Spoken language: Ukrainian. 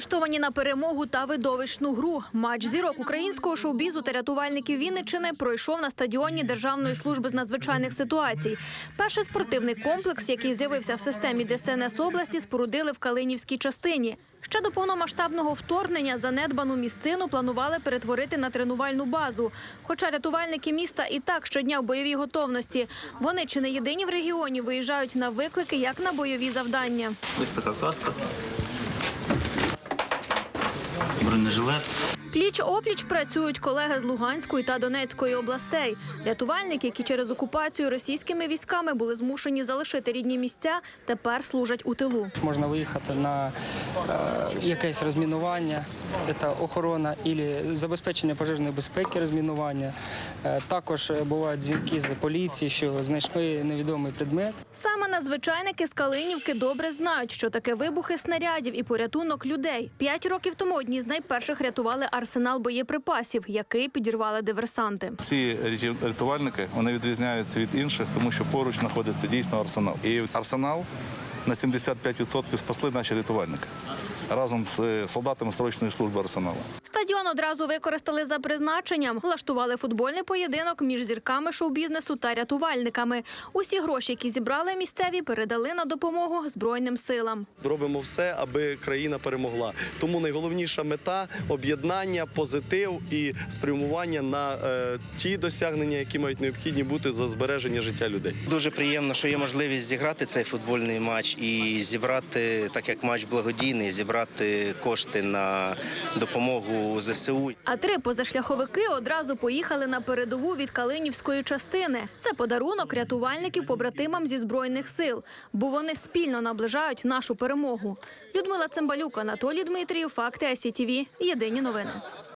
Налаштовані на перемогу та видовищну гру. Матч зірок українського шоу-бізу та рятувальників Вінниччини пройшов на стадіоні Державної служби з надзвичайних ситуацій. Перший спортивний комплекс, який з'явився в системі ДСНС області, спорудили в Калинівській частині. Ще до повномасштабного вторгнення занедбану місцину планували перетворити на тренувальну базу. Хоча рятувальники міста і так щодня в бойовій готовності. Вони чи не єдині в регіоні виїжджають на виклики як на бойові завдання. Ось така каска. Бронежилет. Пліч опліч працюють колеги з Луганської та Донецької областей. Рятувальники, які через окупацію російськими військами були змушені залишити рідні місця, тепер служать у тилу. Можна виїхати на е, якесь розмінування, це охорона або забезпечення пожежної безпеки розмінування. Е, також е, бувають дзвінки з поліції, що знайшли невідомий предмет. Саме надзвичайники з Калинівки добре знають, що таке вибухи снарядів і порятунок людей. П'ять років тому одні з найперших рятували арсенал боєприпасів, який підірвали диверсанти. Рятів- рятувальники вони відрізняються від інших, тому що поруч знаходиться дійсно арсенал. І арсенал на 75% спасли наші рятувальники разом з е, солдатами срочної служби арсеналу. Стадіон одразу використали за призначенням. Влаштували футбольний поєдинок між зірками шоу-бізнесу та рятувальниками. Усі гроші, які зібрали місцеві, передали на допомогу збройним силам. робимо все, аби країна перемогла. Тому найголовніша мета об'єднання, позитив і спрямування на е, ті досягнення, які мають необхідні бути за збереження життя людей. Дуже приємно, що є можливість зіграти цей футбольний матч і зібрати, так як матч благодійний, зібрати кошти на допомогу ЗСУ. А три позашляховики одразу поїхали на передову від Калинівської частини. Це подарунок рятувальників побратимам зі збройних сил, бо вони спільно наближають нашу перемогу. Людмила Цимбалюк, Анатолій Дмитрієв, факти СІТВ. Єдині новини.